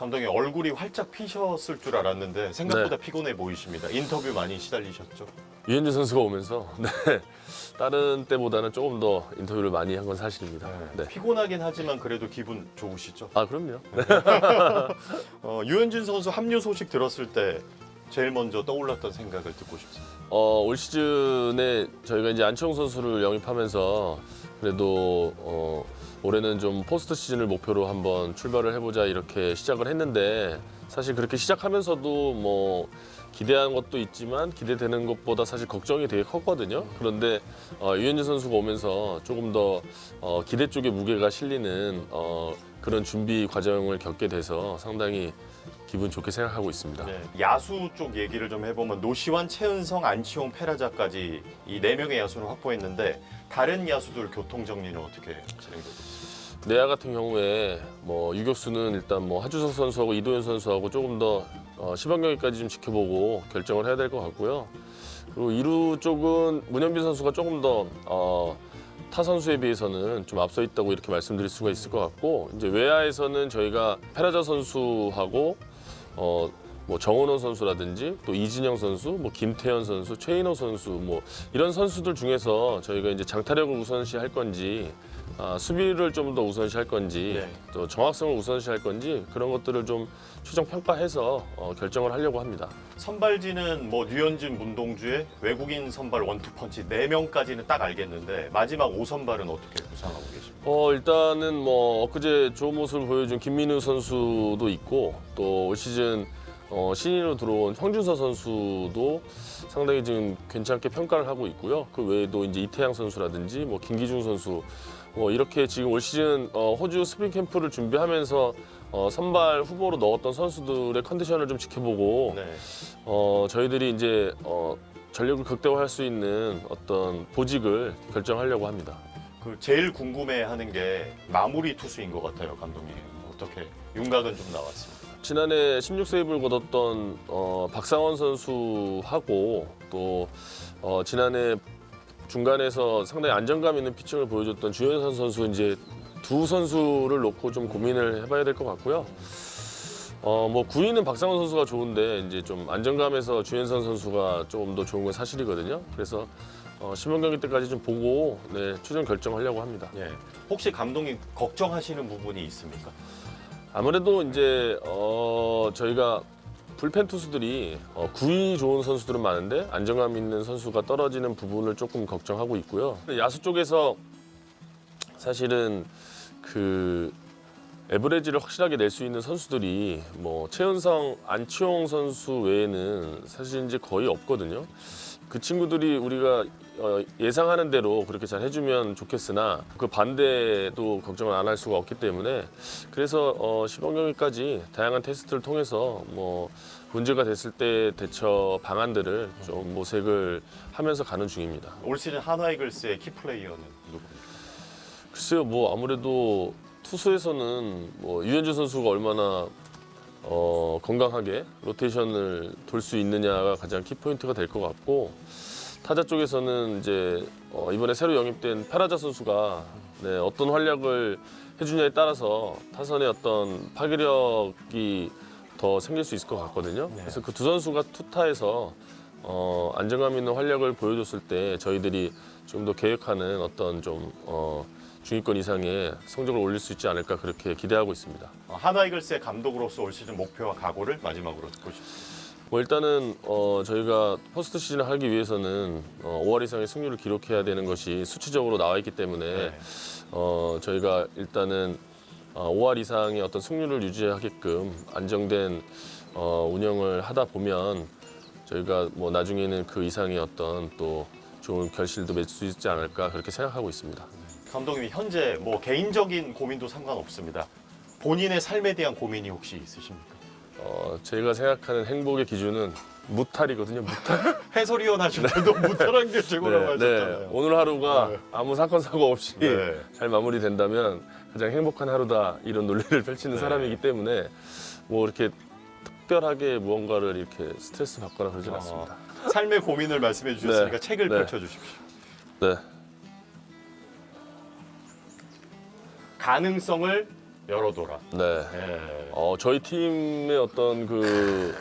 감독님 얼굴이 활짝 피셨을 줄 알았는데 생각보다 네. 피곤해 보이십니다. 인터뷰 많이 시달리셨죠? 유현진 선수가 오면서 네, 다른 때보다는 조금 더 인터뷰를 많이 한 건 사실입니다. 네. 피곤하긴 하지만 그래도 기분 좋으시죠? 아 그럼요. 네. 어, 유현진 선수 합류 소식 들었을 때 제일 먼저 떠올랐던 생각을 듣고 싶습니다. 어, 올 시즌에 저희가 이제 안치홍 선수를 영입하면서 그래도 어, 올해는 좀 포스트 시즌을 목표로 한번 출발을 해보자 이렇게 시작을 했는데 사실 그렇게 시작하면서도 뭐 기대한 것도 있지만 기대되는 것보다 사실 걱정이 되게 컸거든요. 그런데 어, 유현진 선수가 오면서 조금 더 어, 기대 쪽에 무게가 실리는 어, 그런 준비 과정을 겪게 돼서 상당히 기분 좋게 생각하고 있습니다. 네, 야수 쪽 얘기를 좀 해보면 노시환, 최은성, 안치홍, 페라자까지 이 네 명의 야수를 확보했는데 다른 야수들 교통 정리는 어떻게 진행되고 있습니까? 내야 같은 경우에 뭐 유격수는 일단 뭐 하주석 선수하고 이도현 선수하고 조금 더 어, 시범 경기까지 좀 지켜보고 결정을 해야 될 것 같고요. 그리고 이루 쪽은 문현빈 선수가 조금 더 어, 타 선수에 비해서는 좀 앞서 있다고 이렇게 말씀드릴 수가 있을 것 같고 이제 외야에서는 저희가 페라자 선수하고 어, 뭐 정원호 선수라든지 또 이진영 선수, 뭐 김태현 선수, 최인호 선수 뭐 이런 선수들 중에서 저희가 이제 장타력을 우선시할 건지 아, 수비를 좀 더 우선시할 건지 네. 또 정확성을 우선시할 건지 그런 것들을 좀 최종 평가해서 어, 결정을 하려고 합니다. 선발진은 뭐 류현진, 문동주의 외국인 선발 원투펀치 네명까지는딱 알겠는데 마지막 5선발은 어떻게 구상하고 계십니까? 어 일단은 뭐 엊그제 좋은 모습을 보여준 김민우 선수도 있고 또 올 시즌 어, 신인으로 들어온 황준서 선수도 상당히 지금 괜찮게 평가를 하고 있고요. 그 외에도 이제 이태양 선수라든지 뭐 김기중 선수 뭐 이렇게 지금 올 시즌 어, 호주 스프링 캠프를 준비하면서 어, 선발 후보로 넣었던 선수들의 컨디션을 좀 지켜보고 네. 어, 저희들이 이제 어, 전력을 극대화할 수 있는 어떤 보직을 결정하려고 합니다. 그 제일 궁금해하는 게 마무리 투수인 것 같아요, 감독님. 어떻게 윤곽은 좀 나왔습니다. 지난해 16세이브를 거뒀던 어, 박상원 선수하고 또 어, 지난해 중간에서 상당히 안정감 있는 피칭을 보여줬던 주현선 선수 이제 두 선수를 놓고 좀 고민을 해봐야 될 것 같고요. 어, 뭐 구위는 박상원 선수가 좋은데 이제 좀 안정감에서 주현선 선수가 조금 더 좋은 건 사실이거든요. 그래서 어, 시범 경기 때까지 좀 보고 네, 최종 결정하려고 합니다. 예. 혹시 감독님 걱정하시는 부분이 있습니까? 아무래도 이제 어, 저희가 불펜 투수들이 어, 구위 좋은 선수들은 많은데 안정감 있는 선수가 떨어지는 부분을 조금 걱정하고 있고요. 야수 쪽에서 사실은 그 에버레지를 확실하게 낼 수 있는 선수들이 뭐 최은성, 안치홍 선수 외에는 사실 이제 거의 없거든요. 그 친구들이 우리가 어, 예상하는 대로 그렇게 잘 해주면 좋겠으나 그 반대도 걱정을 안 할 수가 없기 때문에 그래서 어, 시범 경기까지 다양한 테스트를 통해서 뭐 문제가 됐을 때 대처 방안들을 좀 모색을 하면서 가는 중입니다. 올 시즌 한화이글스의 키플레이어는 누구입니까? 글쎄요, 뭐 아무래도 투수에서는 뭐 유현주 선수가 얼마나 어, 건강하게 로테이션을 돌 수 있느냐가 가장 키 포인트가 될 것 같고 타자 쪽에서는 이제 어, 이번에 새로 영입된 파라자 선수가 네, 어떤 활약을 해주냐에 따라서 타선의 어떤 파괴력이 더 생길 수 있을 것 같거든요. 네. 그래서 그 두 선수가 투타에서 어, 안정감 있는 활약을 보여줬을 때 저희들이 좀 더 계획하는 어떤 좀 어, 중위권 이상의 성적을 올릴 수 있지 않을까 그렇게 기대하고 있습니다. 어, 한화이글스의 감독으로서 올 시즌 목표와 각오를 마지막으로 듣고 싶습니다. 뭐 일단은 어, 저희가 포스트 시즌을 하기 위해서는 어, 5월 이상의 승률을 기록해야 되는 것이 수치적으로 나와 있기 때문에 네. 어, 저희가 일단은 어, 5월 이상의 어떤 승률을 유지하게끔 안정된 어, 운영을 하다 보면 저희가 뭐 나중에는 그 이상의 어떤 또 좋은 결실도 맺을 수 있지 않을까 그렇게 생각하고 있습니다. 감독님이 현재 뭐 개인적인 고민도 상관없습니다. 본인의 삶에 대한 고민이 혹시 있으십니까? 어, 제가 생각하는 행복의 기준은 무탈이거든요. 무탈. 해설위원 하실 때도 무탈한 게 최고라고 하셨잖아요. 오늘 하루가 네. 아무 사건 사고 없이 네. 잘 마무리된다면 가장 행복한 하루다 이런 논리를 펼치는 네. 사람이기 때문에 뭐 이렇게 특별하게 무언가를 이렇게 스트레스 받거나 그러진 않습니다. 삶의 고민을 말씀해 주셨으니까 네. 책을 네. 펼쳐 주십시오. 네. 가능성을 열어둬라. 네. 예. 어, 저희 팀의 어떤 그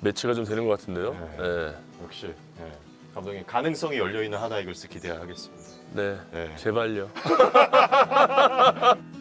매치가 좀 되는 것 같은데요. 네. 역시 예. 감독님 가능성이 열려 있는 하나 이글스 기대하겠습니다. 네. 네. 제발요.